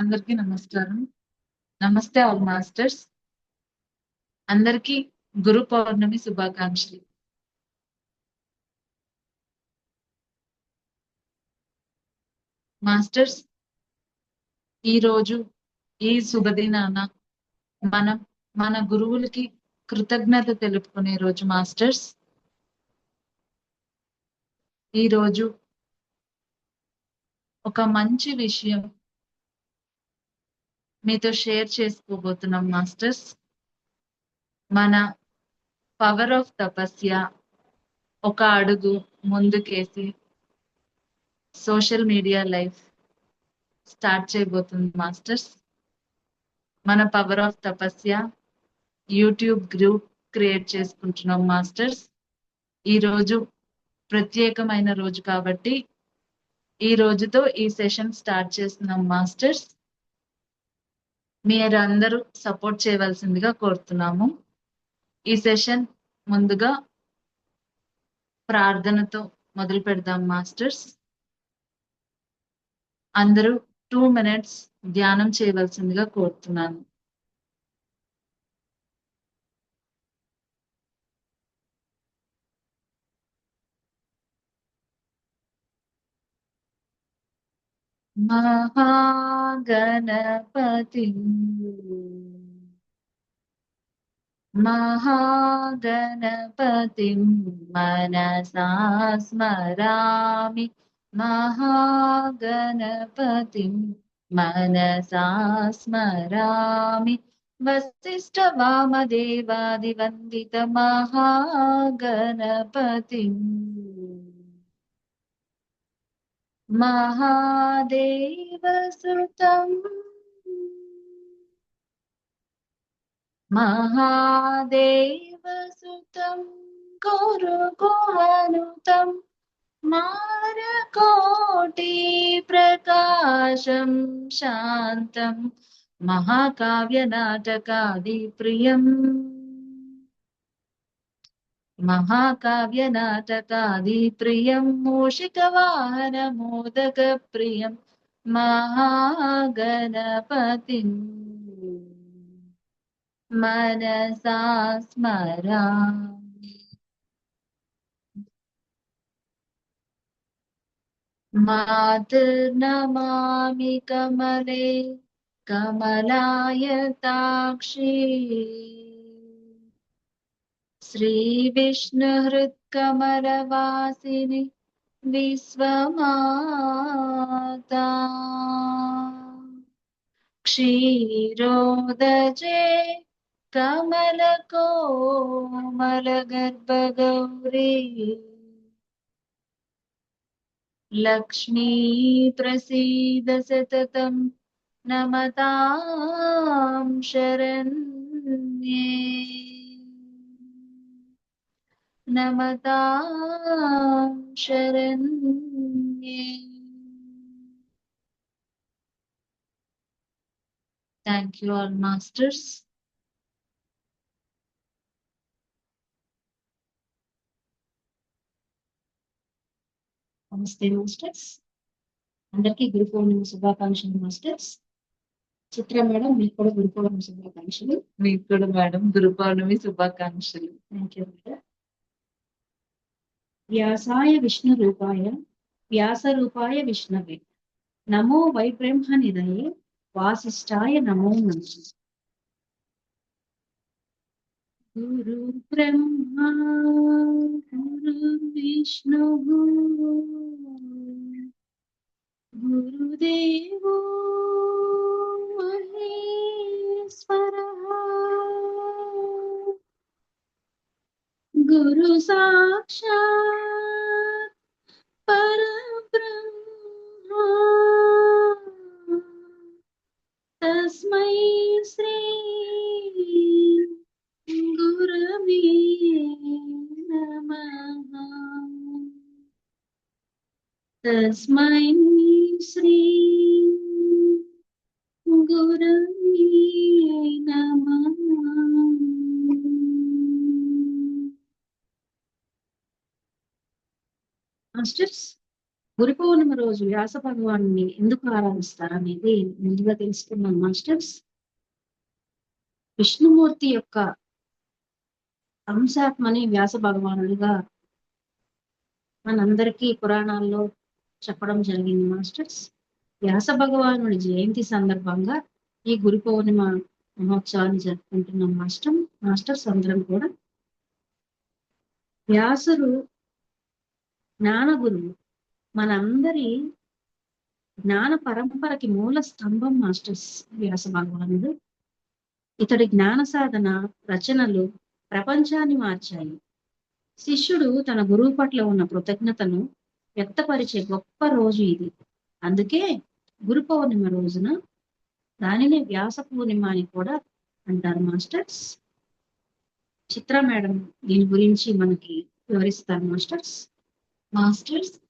అందరికీ నమస్కారం. నమస్తే ఆల్ మాస్టర్స్. అందరికీ గురు పౌర్ణమి శుభాకాంక్షలు. మాస్టర్స్ ఈరోజు ఈ శుభదినాన మనం మన గురువులకి కృతజ్ఞత తెలుపుకునే రోజు మాస్టర్స్. ఈరోజు ఒక మంచి విషయం మీతో షేర్ చేసుకోబోతున్నాం మాస్టర్స్. మన పవర్ ఆఫ్ తపస్య ఒక అడుగు ముందుకేసి సోషల్ మీడియా లైఫ్ స్టార్ట్ చేయబోతుంది మాస్టర్స్. మన power of Tapasya YouTube group create చేసుకుంటున్నాం మాస్టర్స్. ఈరోజు ప్రత్యేకమైన రోజు కాబట్టి ఈ రోజుతో ఈ సెషన్ స్టార్ట్ చేస్తున్నాం మాస్టర్స్. మీరందరూ సపోర్ట్ చేయవలసిందిగా కోరుతున్నాము. ఈ సెషన్ ముందుగా ప్రార్థనతో మొదలు పెడదాం మాస్టర్స్. అందరూ టూ మినిట్స్ ధ్యానం చేయవలసిందిగా కోరుతున్నాను. Mahaganapati Mahaganapati Manasa Smarami Mahaganapati Manasa Smarami Vasishta Vamadeva Divandita Mahaganapati महादेवसुतम् महादेवसुतं गुरुगुहनुतं मारकोटिप्रकाशं शान्तं महाकाव्यनाटकादिप्रियम् महाकाव्यनाटकादिप्रियं मूषिकवाहनमोदकप्रियं महागणपतिम् मनसा स्मरामि मातर्नमामि कमले कमलायताक्षी श्रीविष्णुहृत्कमलवासिनि विश्वमाता क्षीरोदजे कमलकोमलगर्भगौरी लक्ष्मी प्रसीद सततं नमतां शरण्ये नमतां शरण्ये Thank you all masters. నమస్తే మాస్టర్స్ అందరికీ గురు పౌర్ణమి శుభాకాంక్షలు మాస్టర్స్ చిత్ర మేడం మీకు కూడా గురు పౌర్ణమి శుభాకాంక్షలు మీకు కూడా మేడం గురు పౌర్ణమి శుభాకాంక్షలు థ్యాంక్ యూ మేడం వ్యాసాయ విష్ణు రూపాయ వ్యాస రూపాయ విష్ణవే. నమో వైబ్రహ్మ నిదయే వాసిష్టాయ నమో నమ. గురు బ్రహ్మ గురు Vishnu గురుదేవో Guru Saksha Parabrahma Tasmai Sri Gurave Namaha. Tasmai Sri గురు పౌర్ణమి రోజు వ్యాస భగవాన్ని ఎందుకు ఆరాధిస్తారు అనేది ముందుగా తెలుసుకున్నాం మాస్టర్స్. విష్ణుమూర్తి యొక్క అంశాత్మని వ్యాస భగవానుడిగా మనందరికీ పురాణాల్లో చెప్పడం జరిగింది మాస్టర్స్. వ్యాస భగవానుడి జయంతి సందర్భంగా ఈ గురు పౌర్ణిమ మహోత్సవాన్ని జరుపుకుంటున్నాం మాస్టర్ మాస్టర్స్ అందరం కూడా. వ్యాసుడు జ్ఞాన గురువు మనందరి జ్ఞాన పరంపరకి మూల స్తంభం మాస్టర్స్ వ్యాస భగవానుడు. ఇతడి జ్ఞాన సాధన రచనలు ప్రపంచాన్ని మార్చాయి. శిష్యుడు తన గురువు పట్ల ఉన్న కృతజ్ఞతను వ్యక్తపరిచే గొప్ప రోజు ఇది. అందుకే గురు పౌర్ణిమ రోజున దానినే వ్యాస పూర్ణిమ అని కూడా అంటారు మాస్టర్స్. చిత్ర మేడం దీని గురించి మనకి వివరిస్తారు మాస్టర్స్. మాస్టర్స్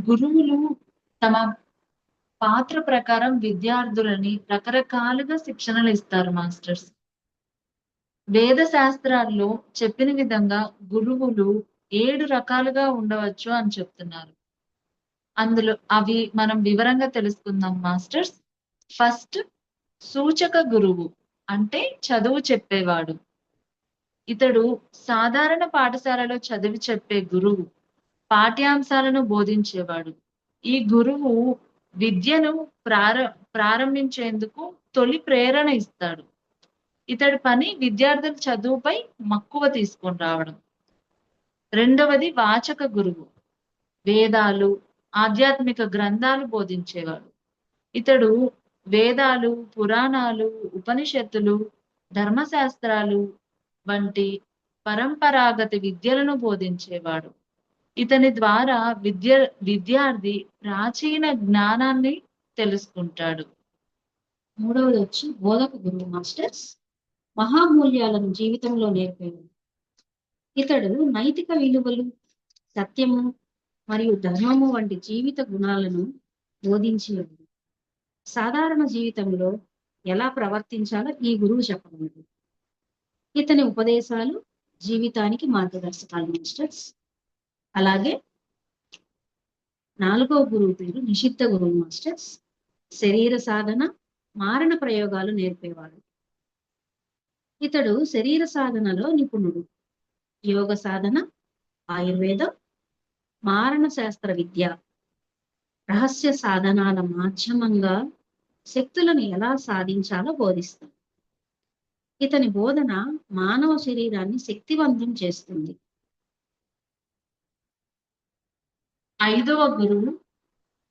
గురువులు తమ పాత్ర ప్రకారం విద్యార్థులని రకరకాలుగా శిక్షణలు ఇస్తారు మాస్టర్స్. వేద శాస్త్రాల్లో చెప్పిన విధంగా గురువులు ఏడు రకాలుగా ఉండవచ్చు అని చెప్తున్నారు. అందులో అవి మనం వివరంగా తెలుసుకుందాం మాస్టర్స్. ఫస్ట్ సూచక గురువు అంటే చదువు చెప్పేవాడు. ఇతడు సాధారణ పాఠశాలలో చదివి చెప్పే గురువు. పాఠ్యాంశాలను బోధించేవాడు. ఈ గురువు విద్యను ప్రార ప్రారంభించేందుకు తొలి ప్రేరణ ఇస్తాడు. ఇతడి పని విద్యార్థుల చదువుపై మక్కువ తీసుకొని రావడం. రెండవది వాచక గురువు. వేదాలు ఆధ్యాత్మిక గ్రంథాలు బోధించేవాడు. ఇతడు వేదాలు పురాణాలు ఉపనిషత్తులు ధర్మశాస్త్రాలు వంటి పరంపరాగత విద్యలను బోధించేవాడు. ఇతని ద్వారా విద్య విద్యార్థి ప్రాచీన జ్ఞానాన్ని తెలుసుకుంటాడు. మూడవది వచ్చి బోధక గురువు మాస్టర్స్. మహామూల్యాలను జీవితంలో నేర్పాడు ఇతడు నైతిక విలువలు సత్యము మరియు ధర్మము వంటి జీవిత గుణాలను బోధించేవాడు. సాధారణ జీవితంలో ఎలా ప్రవర్తించాలో ఈ గురువు చెప్పగలడు. ఇతని ఉపదేశాలు జీవితానికి మార్గదర్శకాలు మాస్టర్స్. అలాగే నాలుగో గురువు పేరు నిషిద్ధ గురువు మాస్టర్స్. శరీర సాధన మారణ ప్రయోగాలు నేర్పేవాడు. ఇతడు శరీర సాధనలో నిపుణుడు. యోగ సాధన ఆయుర్వేదం మారణ శాస్త్ర విద్య. రహస్య సాధనాల మాధ్యమంగా శక్తులను ఎలా సాధించాలో బోధిస్తాడు. ఇతని బోధన మానవ శరీరాన్ని శక్తివంతం చేస్తుంది. ఐదవ గురువు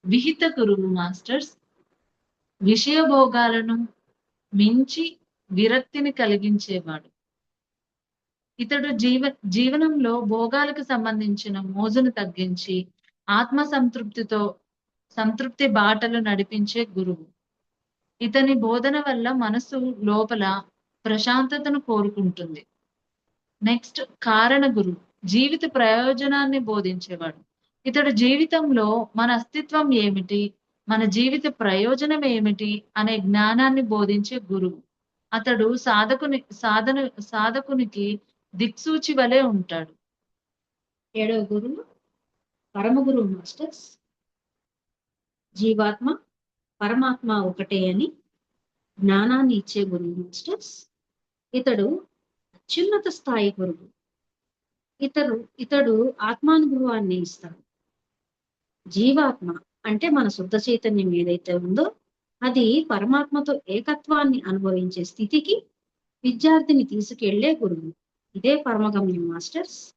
విహిత గురువు మాస్టర్స్ విషయ భోగాలను మించి విరక్తిని కలిగించేవాడు. ఇతడు జీవ జీవనంలో భోగాలకు సంబంధించిన మోజును తగ్గించి ఆత్మ సంతృప్తితో సంతృప్తి బాటలు నడిపించే గురువు. ఇతని బోధన వల్ల మనసు లోపల ప్రశాంతతను కోరుకుంటుంది. నెక్స్ట్ కారణ గురువు జీవిత ప్రయోజనాన్ని బోధించేవాడు. ఇతడు జీవితంలో మన అస్తిత్వం ఏమిటి? మన జీవిత ప్రయోజనం ఏమిటి? అనే జ్ఞానాన్ని బోధించే గురువు. అతడు సాధకుని సాధన సాధకునికి దిక్సూచి వలె ఉంటాడు. ఏడవ గురువు పరమ గురువు మాస్టర్స్. జీవాత్మ పరమాత్మ ఒకటే అని జ్ఞానాన్ని ఇచ్చే గురువు మాస్టర్స్. ఇతడు అత్యున్నత స్థాయి గురువు. ఇతడు ఇతడు ఆత్మానుభవాన్ని ఇస్తాడు. జీవాత్మ అంటే మన శుద్ధ చైతన్యం ఏదైతే ఉందో అది పరమాత్మతో ఏకత్వాన్ని అనుభవించే స్థితికి విద్యార్థిని తీసుకెళ్ళే గురువు. ఇదే పరమగమ్యం మాస్టర్స్.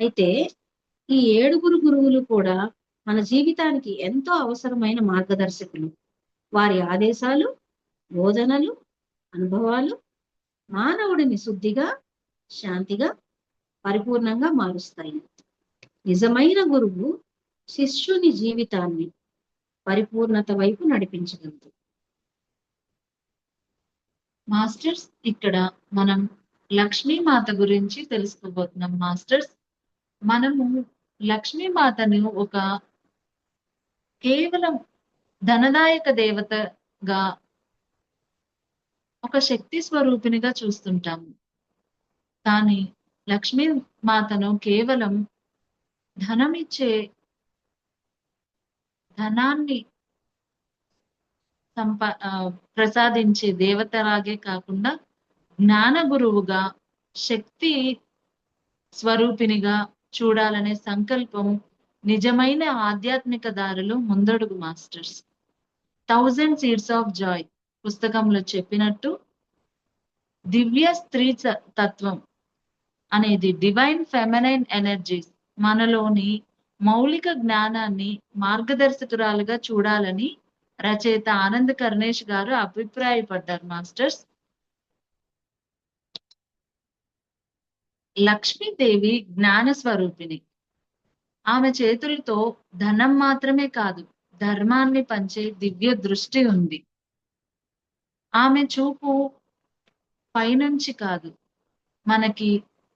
అయితే ఈ ఏడుగురు గురువులు కూడా మన జీవితానికి ఎంతో అవసరమైన మార్గదర్శకులు. వారి ఆదేశాలు బోధనలు అనుభవాలు మానవుడిని శుద్ధిగా శాంతిగా పరిపూర్ణంగా మారుస్తాయి. నిజమైన గురువు శిష్యుని జీవితాన్ని పరిపూర్ణత వైపు నడిపించగలదు. మాస్టర్స్ ఇక్కడ మనం లక్ష్మీమాత గురించి తెలుసుకోబోతున్నాం. మాస్టర్స్ మనము లక్ష్మీమాతను ఒక కేవలం ధనదాయక దేవతగా ఒక శక్తి స్వరూపినిగా చూస్తుంటాము. కానీ లక్ష్మీ మాతను కేవలం ధనం ఇచ్చే ధనాన్ని సంపా ప్రసాదించే దేవతలాగే కాకుండా జ్ఞాన గురువుగా శక్తి స్వరూపినిగా చూడాలనే సంకల్పం నిజమైన ఆధ్యాత్మిక దారిలో ముందడుగు masters. Thousand seeds of joy పుస్తకంలో చెప్పినట్టు దివ్య స్త్రీ తత్వం అనేది డివైన్ ఫెమినైన్ ఎనర్జీస్ మనలోని మౌలిక జ్ఞానాన్ని మార్గదర్శకురాలుగా చూడాలని రచయిత ఆనంద్ కర్ణేష్ గారు అభిప్రాయపడ్డారు మాస్టర్స్. లక్ష్మీదేవి జ్ఞాన స్వరూపిణి. ఆమె చేతులతో ధనం మాత్రమే కాదు ధర్మాన్ని పంచే దివ్య దృష్టి ఉంది. ఆమె చూపు పైనుంచి కాదు మనకి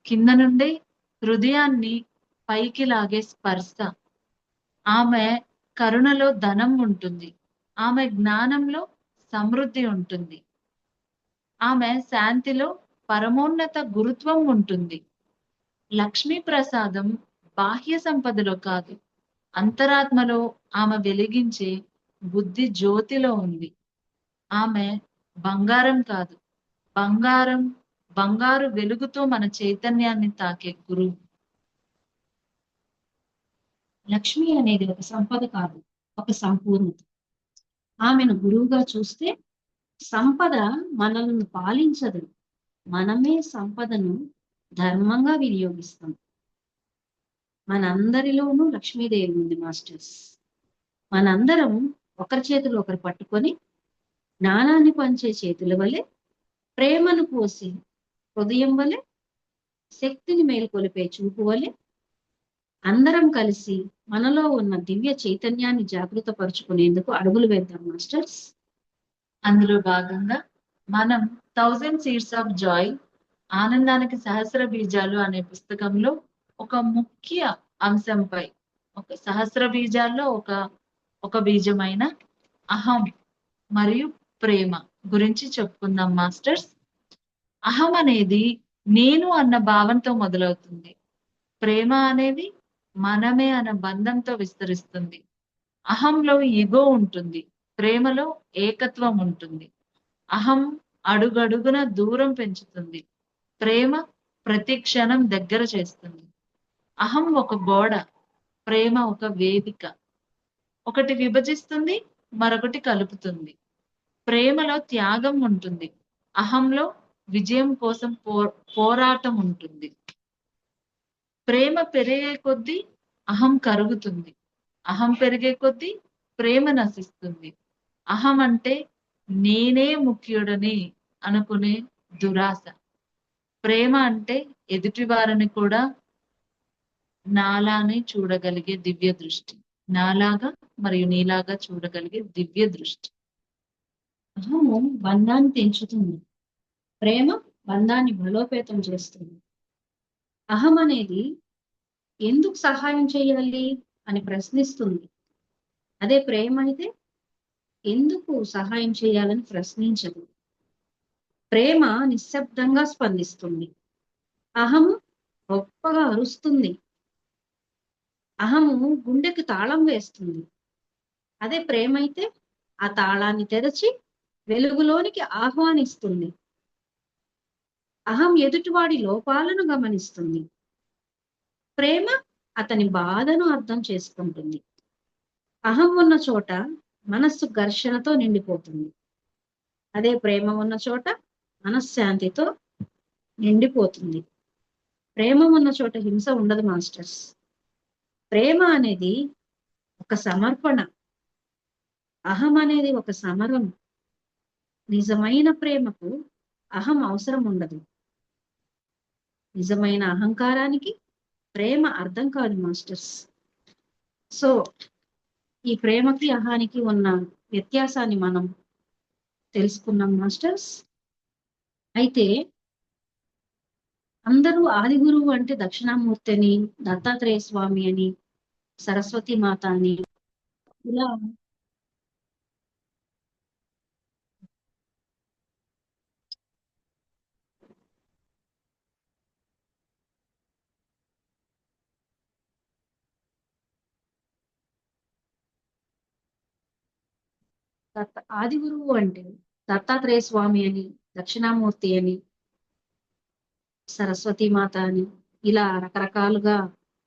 కింద నుండి హృదయాన్ని పైకి లాగే స్పర్శ. ఆమె కరుణలో ధనం ఉంటుంది. ఆమె జ్ఞానంలో సమృద్ధి ఉంటుంది. ఆమె శాంతిలో పరమోన్నత గురుత్వం ఉంటుంది. లక్ష్మీ ప్రసాదం బాహ్య సంపదలో కాదు. అంతరాత్మలో ఆమె వెలిగించే బుద్ధి జ్యోతిలో ఉంది. ఆమె బంగారం కాదు. బంగారం బంగారు వెలుగుతో మన చైతన్యాన్ని తాకే గురువు. లక్ష్మి అనేది ఒక సంపద కాదు ఒక సంపూర్ణత ఆమెను గురువుగా చూస్తే సంపద మనల్ని పాలించదు. మనమే సంపదను ధర్మంగా వినియోగిస్తాం. మనందరిలోనూ లక్ష్మీదేవి ఉంది మాస్టర్స్. మనందరం ఒకరి చేతులు ఒకరు పట్టుకొని జ్ఞానాన్ని పంచే చేతుల వలె ప్రేమను పోసి హృదయం వలె శక్తిని మేలుకొలిపే చూపు వలె అందరం కలిసి మనలో ఉన్న దివ్య చైతన్యాన్ని జాగృత పరుచుకునేందుకు అడుగులు వేద్దాం మాస్టర్స్. అందులో భాగంగా మనం థౌజండ్ సీడ్స్ ఆఫ్ జాయ్ ఆనందానికి సహస్ర బీజాలు అనే పుస్తకంలో ఒక ముఖ్య అంశంపై ఒక సహస్ర బీజాల్లో ఒక ఒక బీజమైన అహం మరియు ప్రేమ గురించి చెప్పుకుందాం మాస్టర్స్. అహం అనేది నేను అన్న భావంతో మొదలవుతుంది. ప్రేమ అనేది మనమే అనే బంధంతో విస్తరిస్తుంది. అహంలో ఇగో ఉంటుంది ప్రేమలో ఏకత్వం ఉంటుంది. అహం అడుగడుగున దూరం పెంచుతుంది ప్రేమ ప్రతి క్షణం దగ్గర చేస్తుంది. అహం ఒక గోడ ప్రేమ ఒక వేదిక. ఒకటి విభజిస్తుంది మరొకటి కలుపుతుంది. ప్రేమలో త్యాగం ఉంటుంది అహంలో విజయం కోసం పో పోరాటం ఉంటుంది. ప్రేమ పెరిగే కొద్దీ అహం కరుగుతుంది. అహం పెరిగే కొద్దీ ప్రేమ నశిస్తుంది. అహం అంటే నేనే ముఖ్యుడని అనుకునే దురాశ. ప్రేమ అంటే ఎదుటివారిని కూడా నాలానే చూడగలిగే దివ్య దృష్టి. నాలాగా మరియు నీలాగా చూడగలిగే దివ్య దృష్టి. అహము బంధాన్ని పెంచుతుంది. ప్రేమ బంధాన్ని బలోపేతం చేస్తుంది. అహం అనేది ఎందుకు సహాయం చేయాలి అని ప్రశ్నిస్తుంది. అదే ప్రేమ అయితే ఎందుకు సహాయం చేయాలని ప్రశ్నించదు. ప్రేమ నిశ్శబ్దంగా స్పందిస్తుంది. అహము గొప్పగా అరుస్తుంది. అహము గుండెకు తాళం వేస్తుంది. అదే ప్రేమ అయితే ఆ తాళాన్ని తెరచి వెలుగులోనికి ఆహ్వానిస్తుంది. అహం ఎదుటివాడి లోపాలను గమనిస్తుంది. ప్రేమ అతని బాధను అర్థం చేసుకుంటుంది. అహం ఉన్న చోట మనస్సు ఘర్షణతో నిండిపోతుంది. అదే ప్రేమ ఉన్న చోట మనశ్శాంతితో నిండిపోతుంది. ప్రేమ ఉన్న చోట హింస ఉండదు మాస్టర్స్. ప్రేమ అనేది ఒక సమర్పణ. అహం అనేది ఒక సమరం. నిజమైన ప్రేమకు అహం అవసరం ఉండదు. నిజమైన అహంకారానికి ప్రేమ అర్థం కాదు మాస్టర్స్. సో ఈ ప్రేమకి అహానికి ఉన్న వ్యత్యాసాన్ని మనం తెలుసుకున్నాం మాస్టర్స్. అయితే అందరూ ఆది గురువు అంటే దక్షిణామూర్తి అని దత్తాత్రేయ స్వామి అని సరస్వతి మాత అని ఇలా దత్త ఆది గురువు అంటే దత్తాత్రేయ స్వామి అని దక్షిణామూర్తి అని సరస్వతి మాత అని ఇలా రకరకాలుగా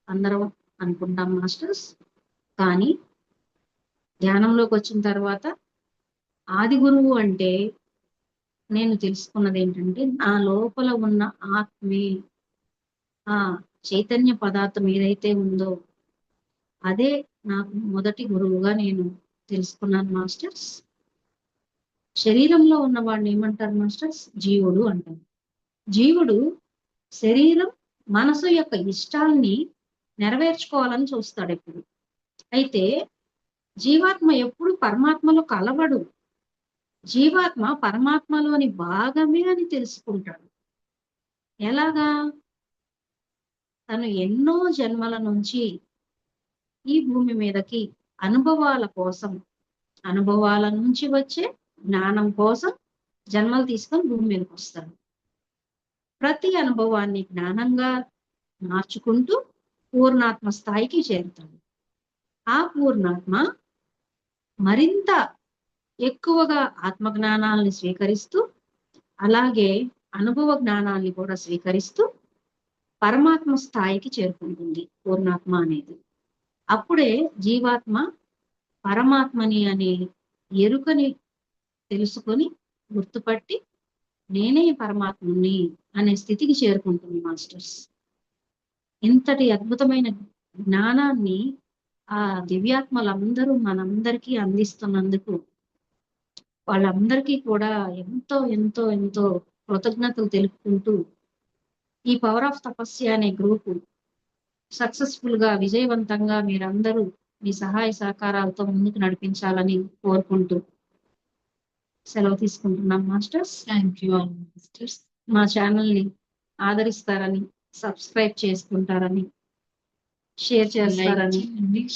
అందరం అనుకుంటాం మాస్టర్స్. కానీ ధ్యానంలోకి వచ్చిన తర్వాత ఆది గురువు అంటే నేను తెలుసుకున్నది ఏంటంటే నా లోపల ఉన్న ఆత్మే ఆ చైతన్య పదార్థం ఏదైతే ఉందో అదే నాకు మొదటి గురువుగా నేను తెలుసుకున్నాను మాస్టర్స్. శరీరంలో ఉన్న వాడిని ఏమంటారు మాస్టర్స్? జీవుడు అంటారు. జీవుడు శరీరం మనసు యొక్క ఇష్టాల్ని నెరవేర్చుకోవాలని చూస్తాడు ఎప్పుడు. అయితే జీవాత్మ ఎప్పుడు పరమాత్మలో కలవడు. జీవాత్మ పరమాత్మలోని భాగమే అని తెలుసుకుంటాడు. ఎలాగా? తను ఎన్నో జన్మల నుంచి ఈ భూమి మీదకి అనుభవాల కోసం అనుభవాల నుంచి వచ్చే జ్ఞానం కోసం జన్మలు తీసుకొని భూమి మీదకి వస్తారు. ప్రతి అనుభవాన్ని జ్ఞానంగా మార్చుకుంటూ పూర్ణాత్మ స్థాయికి చేరుతాడు ఆ పూర్ణాత్మ మరింత ఎక్కువగా ఆత్మ జ్ఞానాలని స్వీకరిస్తూ అలాగే అనుభవ జ్ఞానాన్ని కూడా స్వీకరిస్తూ పరమాత్మ స్థాయికి చేరుకుంటుంది పూర్ణాత్మ అనేది. అప్పుడే జీవాత్మ పరమాత్మని అనే ఎరుకని తెలుసుకొని గుర్తుపట్టి నేనే పరమాత్మని అనే స్థితికి చేరుకుంటుంది మాస్టర్స్. ఇంతటి అద్భుతమైన జ్ఞానాన్ని ఆ దివ్యాత్మలందరూ మనందరికీ అందిస్తున్నందుకు వాళ్ళందరికీ కూడా ఎంతో ఎంతో ఎంతో కృతజ్ఞతలు తెలుపుకుంటూ ఈ పవర్ ఆఫ్ తపస్య అనే గ్రూపు సక్సెస్ఫుల్గా విజయవంతంగా మీరందరూ మీ సహాయ సహకారాలతో ముందుకు నడిపించాలని కోరుకుంటూ సెలవు తీసుకుంటున్నాం masters. Thank you all masters. మా ఛానల్ని ఆదరిస్తారని సబ్స్క్రైబ్ చేసుకుంటారని షేర్ చేస్తారని.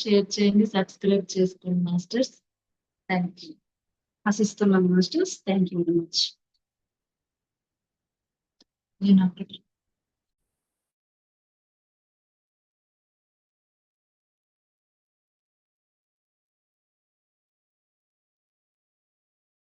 షేర్ చేయండి సబ్స్క్రైబ్ చేసుకోండి మాస్టర్స్. థ్యాంక్ యూ ఆశిస్తున్నాం masters. Thank you very much నేను